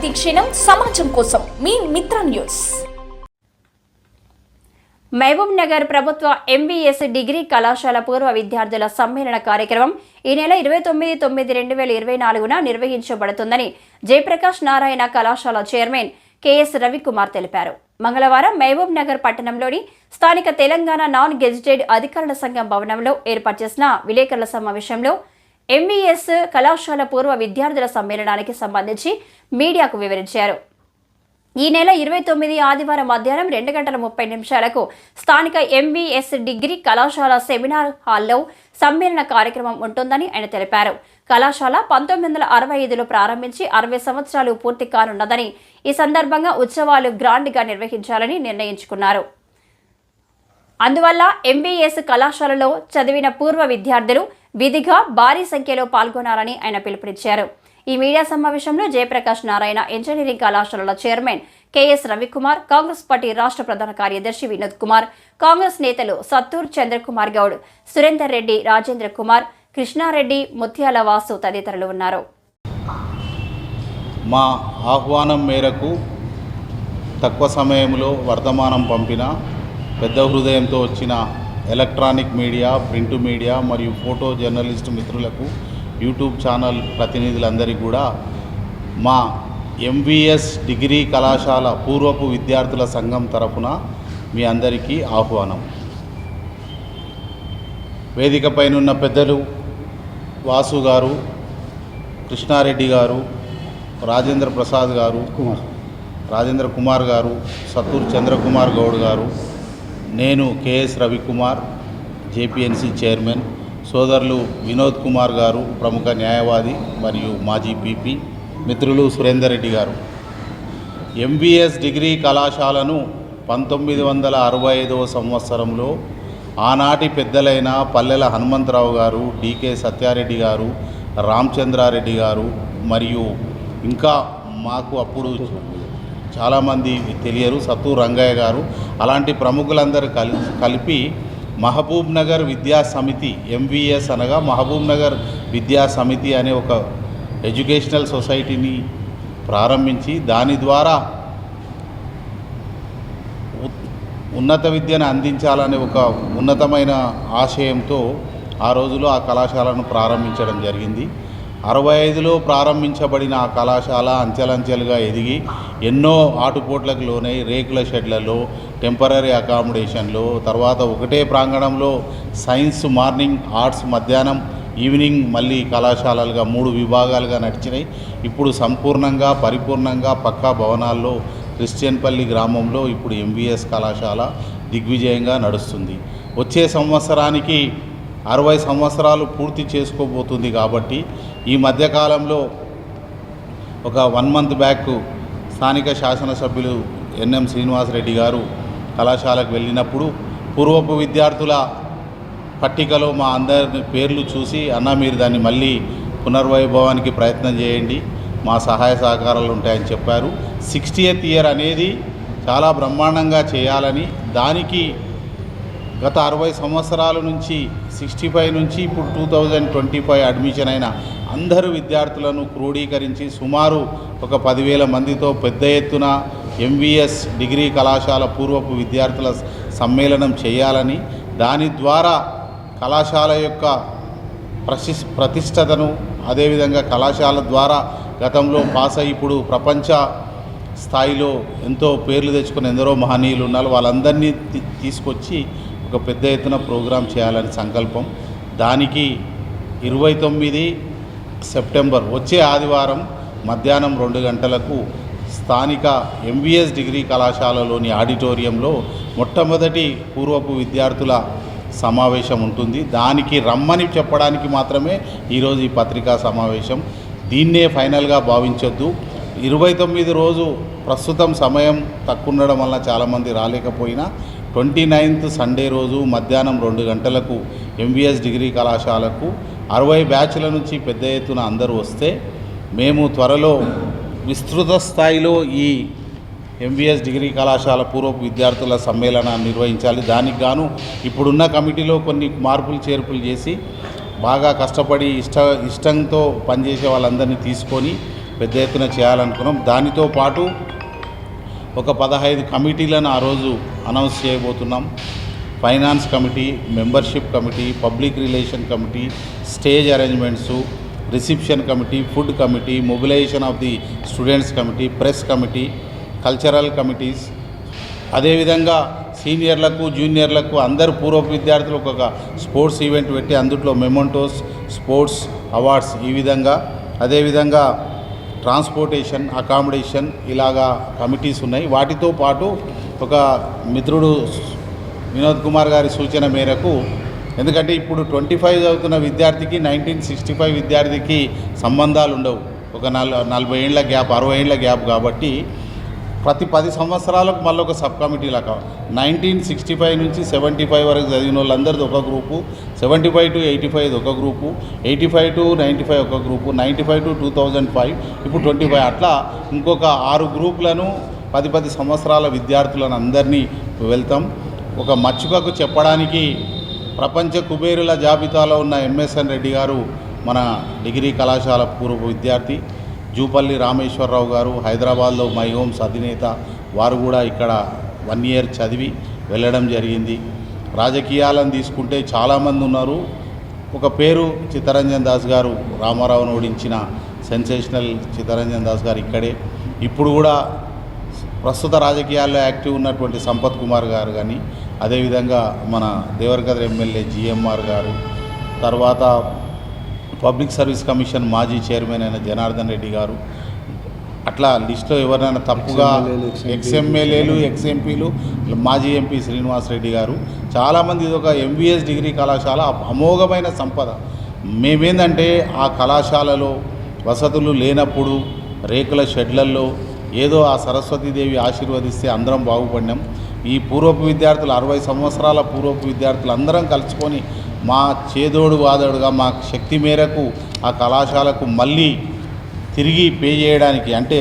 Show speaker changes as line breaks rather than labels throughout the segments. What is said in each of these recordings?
ప్రతిక్షణం సమాజం కోసం మీ మిత్ర న్యూస్.
మహబూబ్ నగర్ ప్రభుత్వ ఎంబీఎస్ డిగ్రీ కళాశాల పూర్వ విద్యార్థుల సమ్మేళన కార్యక్రమం ఈ నెల ఇరవై తొమ్మిది తొమ్మిది రెండు వేల ఇరవై నాలుగున నిర్వహించబడుతుందని జయప్రకాష్ నారాయణ కళాశాల చైర్మన్ కెఎస్ రవికుమార్ తెలిపారు. మంగళవారం మహబూబ్ నగర్ పట్టణంలోని స్థానిక తెలంగాణ నాన్ గెజిటెడ్ అధికారుల సంఘం భవనంలో ఏర్పాటు చేసిన విలేకరుల సమావేశంలో ఎంబీఎస్ కళాశాల పూర్వ విద్యార్థుల సమ్మేళనానికి సంబంధించి మీడియాకు వివరించారు. ఈ నెల ఇరవై తొమ్మిది ఆదివారం మధ్యాహ్నం రెండు గంటల ముప్పై నిమిషాలకు స్థానిక ఎంబీఎస్ డిగ్రీ కళాశాల సెమినార్ హాల్లో సమ్మేళన కార్యక్రమం ఉంటుందని ఆయన తెలిపారు. కళాశాల పంతొమ్మిది వందల అరవై ఐదులో ప్రారంభించి అరవై సంవత్సరాలు పూర్తి కానున్నదని ఈ సందర్భంగా ఉత్సవాలు గ్రాండ్గా నిర్వహించాలని నిర్ణయించుకున్నారు. అందువల్ల ఎంబీఎస్ కళాశాలలో చదివిన పూర్వ విద్యార్థులు విధిగా భారీ సంఖ్యలో పాల్గొనాలని ఆయన పిలుపునిచ్చారు. ఈ మీడియా సమావేశంలో జయప్రకాష్ నారాయణ ఇంజనీరింగ్ కళాశాలల chairman KS Ravikumar Congress party రాష్ట్ర ప్రధాన కార్యదర్శి వినోద్ కుమార్ కాంగ్రెస్ నేతలు సత్తూర్ చంద్రకుమార్ గౌడ్ సురేందర్ రెడ్డి రాజేంద్ర కుమార్ కృష్ణారెడ్డి ముత్యాల వాసు తదితరులు ఉన్నారు.
మా ఆహ్వానం మేరకు తక్కువ సమయంలో వర్తమానం పంపిన పెద్ద హృదయంతో వచ్చిన ఎలక్ట్రానిక్ మీడియా ప్రింట్ మీడియా మరియు ఫోటో జర్నలిస్ట్ మిత్రులకు యూట్యూబ్ ఛానల్ ప్రతినిధులందరికీ కూడా మా ఎంవిఎస్ డిగ్రీ కళాశాల పూర్వపు విద్యార్థుల సంఘం తరఫున మీ అందరికీ ఆహ్వానం. వేదిక పైనున్న పెద్దలు వాసు గారు కృష్ణారెడ్డి గారు రాజేంద్ర ప్రసాద్ గారు కుమార్. రాజేంద్ర కుమార్ గారు సత్తూర్ చంద్రకుమార్ గౌడ్ గారు నేను కేఎస్ రవికుమార్ జేపీఎన్సీ చైర్మన్. సోదరులు వినోద్ కుమార్ గారు ప్రముఖ న్యాయవాది మరియు మాజీ పీపీ. మిత్రులు సురేందర్ రెడ్డి గారు. ఎంబీఎస్ డిగ్రీ కళాశాలను పంతొమ్మిది వందల అరవై ఐదవ సంవత్సరంలో ఆనాటి పెద్దలైన పల్లెల హనుమంతరావు గారు డికే సత్యారెడ్డి గారు రామచంద్రారెడ్డి గారు మరియు ఇంకా మాకు అప్పుడు చాలామంది తెలియరు. సత్తు రంగయ్య గారు. అలాంటి ప్రముఖులందరూ కలి కలిపి మహబూబ్ నగర్ విద్యా సమితి ఎంవిఎస్ అనగా మహబూబ్ నగర్ విద్యా సమితి అనే ఒక ఎడ్యుకేషనల్ సొసైటీని ప్రారంభించి దాని ద్వారా ఉన్నత విద్యను అందించాలనే ఒక ఉన్నతమైన ఆశయంతో ఆ రోజులో ఆ కళాశాలను ప్రారంభించడం జరిగింది. అరవై ఐదులో ప్రారంభించబడిన ఆ కళాశాల అంచెలంచెలుగా ఎదిగి ఎన్నో ఆటుపోట్లకు లోనై రేకుల షెడ్లలో టెంపరీ అకామిడేషన్లో తర్వాత ఒకటే ప్రాంగణంలో సైన్స్ మార్నింగ్ ఆర్ట్స్ మధ్యాహ్నం ఈవినింగ్ మళ్ళీ కళాశాలలుగా మూడు విభాగాలుగా నడిచినాయి ఇప్పుడు సంపూర్ణంగా పరిపూర్ణంగా పక్కా భవనాల్లో క్రిస్టియన్పల్లి గ్రామంలో ఇప్పుడు ఎంబీఎస్ కళాశాల దిగ్విజయంగా నడుస్తుంది. వచ్చే సంవత్సరానికి అరవై సంవత్సరాలు పూర్తి చేసుకోబోతుంది కాబట్టి ఈ మధ్యకాలంలో ఒక వన్ మంత్ బ్యాక్ స్థానిక శాసనసభ్యులు ఎన్ఎం శ్రీనివాసరెడ్డి గారు కళాశాలకు వెళ్ళినప్పుడు పూర్వపు విద్యార్థుల పట్టికలో మా అందరి పేర్లు చూసి అన్న మీరు దాన్ని మళ్ళీ పునర్వైభవానికి ప్రయత్నం చేయండి మా సహాయ సహకారాలు ఉంటాయని చెప్పారు. సిక్స్టీయత్ ఇయర్ అనేది చాలా బ్రహ్మాండంగా చేయాలని దానికి గత అరవై సంవత్సరాల నుంచి సిక్స్టీ ఫైవ్ నుంచి ఇప్పుడు two thousand twenty five admission అయిన అందరు విద్యార్థులను క్రోడీకరించి సుమారు ఒక పదివేల మందితో పెద్ద ఎత్తున ఎంవిఎస్ డిగ్రీ కళాశాల పూర్వపు విద్యార్థుల సమ్మేళనం చేయాలని దాని ద్వారా కళాశాల యొక్క ప్రశి ప్రతిష్టతను అదేవిధంగా కళాశాల ద్వారా గతంలో పాస్ అయ్యి ఇప్పుడు ప్రపంచ స్థాయిలో ఎంతో పేర్లు తెచ్చుకుని ఎందరో మహనీయులు ఉన్నారు. వాళ్ళందరినీ తీసుకొచ్చి ఒక పెద్ద ఎత్తున ప్రోగ్రాం చేయాలని సంకల్పం. దానికి ఇరవై తొమ్మిది సెప్టెంబర్ వచ్చే ఆదివారం మధ్యాహ్నం రెండు గంటలకు స్థానిక ఎంబీఎస్ డిగ్రీ కళాశాలలోని ఆడిటోరియంలో మొట్టమొదటి పూర్వపు విద్యార్థుల సమావేశం ఉంటుంది. దానికి రమ్మని చెప్పడానికి మాత్రమే ఈరోజు ఈ పత్రికా సమావేశం. దీన్నే ఫైనల్గా భావించొద్దు. ఇరవై తొమ్మిది రోజు ప్రస్తుతం సమయం తక్కువ ఉండడం వల్ల చాలామంది రాలేకపోయినా ట్వంటీ నైన్త్ సండే రోజు మధ్యాహ్నం రెండు గంటలకు ఎంబీఎస్ డిగ్రీ కళాశాలకు అరవై బ్యాచ్ల నుంచి పెద్ద ఎత్తున అందరూ వస్తే మేము త్వరలో విస్తృత స్థాయిలో ఈ ఎంబీఎస్ డిగ్రీ కళాశాల పూర్వపు విద్యార్థుల సమ్మేళనాన్ని నిర్వహించాలి. దానికి గాను ఇప్పుడున్న కమిటీలో కొన్ని మార్పులు చేర్పులు చేసి బాగా కష్టపడి ఇష్ట ఇష్టంతో పనిచేసే వాళ్ళందరినీ తీసుకొని పెద్ద ఎత్తున చేయాలనుకున్నాం. దానితో పాటు ఒక పదహైదు కమిటీలను ఆ రోజు అనౌన్స్ చేయబోతున్నాం. Finance committee membership committee public relation committee stage arrangements reception committee food committee mobilization of the students committee press committee cultural committees. అదేవిధంగా సీనియర్లకు జూనియర్లకు అందరు పూర్వ విద్యార్థులకు ఒక స్పోర్ట్స్ ఈవెంట్ పెట్టి అందుట్లో మెమోంటోస్ స్పోర్ట్స్ అవార్డ్స్ ఈ విధంగా. అదేవిధంగా ట్రాన్స్పోర్టేషన్ అకామిడేషన్ ఇలాగా కమిటీస్ ఉన్నాయి. వాటితో పాటు ఒక మిత్రుడు వినోద్ కుమార్ గారి సూచన మేరకు ఎందుకంటే ఇప్పుడు ట్వంటీ ఫైవ్ చదువుతున్న విద్యార్థికి నైన్టీన్ సిక్స్టీ ఫైవ్ విద్యార్థికి సంబంధాలు ఉండవు. ఒక నల నలభై ఏళ్ళ గ్యాప్ అరవై ఏళ్ళ గ్యాప్ కాబట్టి ప్రతి పది సంవత్సరాలకు మళ్ళీ ఒక సబ్ కమిటీ లాగా నైన్టీన్ సిక్స్టీ ఫైవ్ నుంచి సెవెంటీ ఫైవ్ వరకు చదివిన వాళ్ళందరిది ఒక group seventy five to eighty five ఒక group eighty five to ninety five ఒక group ninety five to two thousand five ఇప్పుడు ట్వంటీ ఫైవ్ అట్లా ఇంకొక ఆరు గ్రూపులను పది పది సంవత్సరాల విద్యార్థులను అందరినీ వెళ్తాం. ఒక మచ్చుకకు చెప్పడానికి ప్రపంచ కుబేరుల జాబితాలో ఉన్న ఎంఎస్ఎన్ రెడ్డి గారు మన డిగ్రీ కళాశాల పూర్వ విద్యార్థి జూపల్లి రామేశ్వరరావు గారు హైదరాబాద్లో మై హోమ్స్ అధినేత వారు కూడా ఇక్కడ వన్ ఇయర్ చదివి వెళ్ళడం జరిగింది. రాజకీయాలను తీసుకుంటే చాలామంది ఉన్నారు. ఒక పేరు చిత్తరంజన్ దాస్ గారు రామారావును ఓడించిన సెన్సేషనల్ చిత్తరంజన్ దాస్ గారు ఇక్కడే. ఇప్పుడు కూడా ప్రస్తుత రాజకీయాల్లో యాక్టివ్ ఉన్నటువంటి సంపత్ కుమార్ గారు కానీ అదేవిధంగా మన దేవరగద్ర ఎమ్మెల్యే జిఎంఆర్ గారు తర్వాత పబ్లిక్ సర్వీస్ కమిషన్ మాజీ చైర్మన్ అయిన జనార్దన్ రెడ్డి గారు అట్లా లిస్టులో ఎవరైనా తప్పుగా ఎక్స్ఎమ్మెల్యేలు ఎక్స్ఎంపీలు మాజీ ఎంపీ శ్రీనివాస్ రెడ్డి గారు చాలామంది ఇది ఒక ఎంబీఎస్ డిగ్రీ కళాశాల అమోఘమైన సంపద. మేమేందంటే ఆ కళాశాలలో వసతులు లేనప్పుడు రేకుల షెడ్లల్లో ఏదో ఆ సరస్వతీదేవి ఆశీర్వదిస్తే అందరం బాగుపడినాం. ఈ పూర్వపు విద్యార్థులు అరవై సంవత్సరాల పూర్వపు విద్యార్థులు అందరం కలుసుకొని మా చేదోడు వాదోడుగా మా శక్తి మేరకు ఆ కళాశాలకు మళ్ళీ తిరిగి పే చేయడానికి అంటే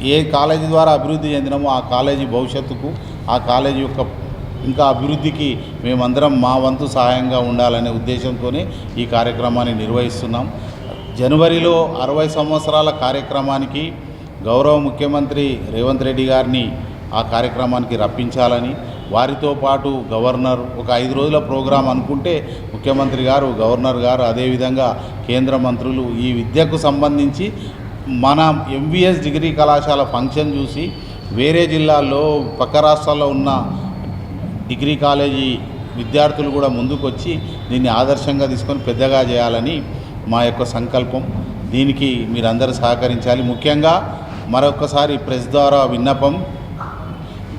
ఏ కాలేజీ ద్వారా అభివృద్ధి చెందినామో ఆ కాలేజీ భవిష్యత్తుకు ఆ కాలేజీ యొక్క ఇంకా అభివృద్ధికి మేమందరం మా వంతు సహాయంగా ఉండాలనే ఉద్దేశంతోనే ఈ కార్యక్రమాన్ని నిర్వహిస్తున్నాం. జనవరిలో అరవై సంవత్సరాల కార్యక్రమానికి గౌరవ ముఖ్యమంత్రి రేవంత్ రెడ్డి గారిని ఆ కార్యక్రమానికి రప్పించాలని వారితో పాటు గవర్నర్ ఒక ఐదు రోజుల ప్రోగ్రాం అనుకుంటే ముఖ్యమంత్రి గారు గవర్నర్ గారు అదేవిధంగా కేంద్ర మంత్రులు ఈ విద్యకు సంబంధించి మన ఎంబీఎస్ డిగ్రీ కళాశాల ఫంక్షన్ చూసి వేరే జిల్లాల్లో పక్క రాష్ట్రాల్లో ఉన్న డిగ్రీ కాలేజీ విద్యార్థులు కూడా ముందుకొచ్చి దీన్ని ఆదర్శంగా తీసుకొని పెద్దగా చేయాలని మా యొక్క సంకల్పం. దీనికి మీరందరూ సహకరించాలి. ముఖ్యంగా మరొకసారి ప్రెస్ ద్వారా విన్నపం.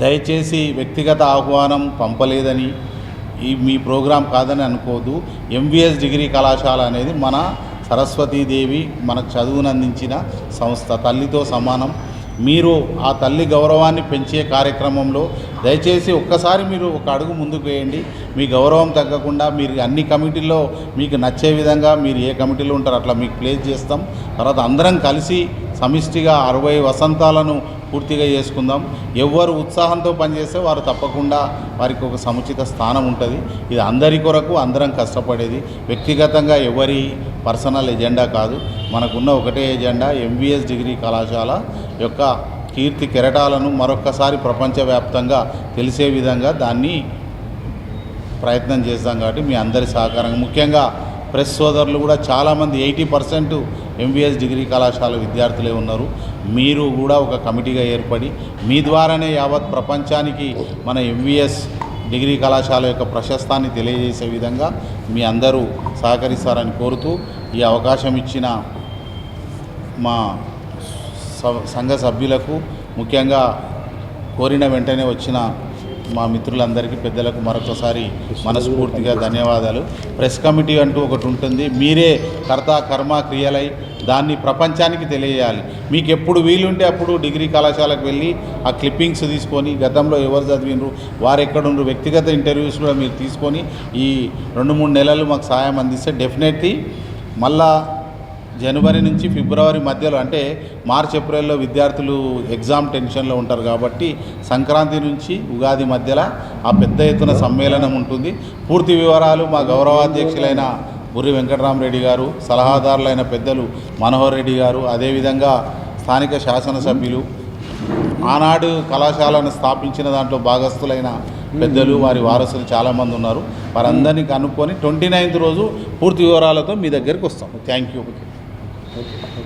దయచేసి వ్యక్తిగత ఆహ్వానం పంపలేదని ఈ మీ ప్రోగ్రాం కాదని అనుకోదు ఎంబీఎస్ డిగ్రీ కళాశాల అనేది మన సరస్వతీదేవి మనకు చదువునందించిన సంస్థ తల్లితో సమానం. మీరు ఆ తల్లి గౌరవాన్ని పెంచే కార్యక్రమంలో దయచేసి ఒక్కసారి మీరు ఒక అడుగు ముందుకు వేయండి. మీ గౌరవం తగ్గకుండా మీరు అన్ని కమిటీల్లో మీకు నచ్చే విధంగా మీరు ఏ కమిటీలో ఉంటారో అట్లా మీకు ప్లేస్ చేస్తాం. తర్వాత అందరం కలిసి సమిష్టిగా అరవై వసంతాలను పూర్తిగా చేసుకుందాం. ఎవరు ఉత్సాహంతో పనిచేస్తే వారు తప్పకుండా వారికి ఒక సముచిత స్థానం ఉంటుంది. ఇది అందరి కొరకు అందరం కష్టపడేది. వ్యక్తిగతంగా ఎవరి పర్సనల్ ఎజెండా కాదు. మనకున్న ఒకటే ఎజెండా ఎంబీఎస్ డిగ్రీ కళాశాల యొక్క కీర్తి కెరటాలను మరొక్కసారి ప్రపంచవ్యాప్తంగా తెలిసే విధంగా దాన్ని ప్రయత్నం చేస్తాం కాబట్టి మీ అందరి సహకారం ముఖ్యంగా ప్రెస్ సోదరులు కూడా చాలామంది ఎయిటీ పర్సెంట్ ఎంబీఎస్ డిగ్రీ కళాశాల విద్యార్థులే ఉన్నారు. మీరు కూడా ఒక కమిటీగా ఏర్పడి మీ ద్వారానే యావత్ ప్రపంచానికి మన ఎంబీఎస్ డిగ్రీ కళాశాల యొక్క ప్రశస్తాన్ని తెలియజేసే విధంగా మీ అందరూ సహకరిస్తారని కోరుతూ ఈ అవకాశం ఇచ్చిన మా స- సంఘ సభ్యులకు ముఖ్యంగా కోరిన వెంటనే వచ్చిన మా మిత్రులందరికీ పెద్దలకు మరొకసారి మనస్ఫూర్తిగా ధన్యవాదాలు. ప్రెస్ కమిటీ అంటూ ఒకటి ఉంటుంది మీరే కర్త కర్మ క్రియలై దాన్ని ప్రపంచానికి తెలియజేయాలి. మీకు ఎప్పుడు వీలుంటే అప్పుడు డిగ్రీ కళాశాలకు వెళ్ళి ఆ క్లిప్పింగ్స్ తీసుకొని గతంలో ఎవరు చదివినరు వారు ఎక్కడున్నారు వ్యక్తిగత ఇంటర్వ్యూస్ కూడా మీరు తీసుకొని ఈ రెండు మూడు నెలలు మాకు సాయం అందిస్తే డెఫినెట్లీ మళ్ళా జనవరి నుంచి ఫిబ్రవరి మధ్యలో అంటే మార్చ్ ఏప్రిల్లో విద్యార్థులు ఎగ్జామ్ టెన్షన్లో ఉంటారు కాబట్టి సంక్రాంతి నుంచి ఉగాది మధ్యలో ఆ పెద్ద ఎత్తున సమ్మేళనం ఉంటుంది. పూర్తి వివరాలు మా గౌరవాధ్యక్షులైన బుర్రి వెంకటరామరెడ్డి గారు సలహాదారులైన పెద్దలు మనోహర్ రెడ్డి గారు అదేవిధంగా స్థానిక శాసనసభ్యులు ఆనాడు కళాశాలను స్థాపించిన దాంట్లో భాగస్థులైన పెద్దలు వారి వారసులు చాలామంది ఉన్నారు. వారందరినీ కనుక్కొని ట్వంటీ నైన్త్ రోజు పూర్తి వివరాలతో మీ దగ్గరికి వస్తాం. Thank you.
Okay.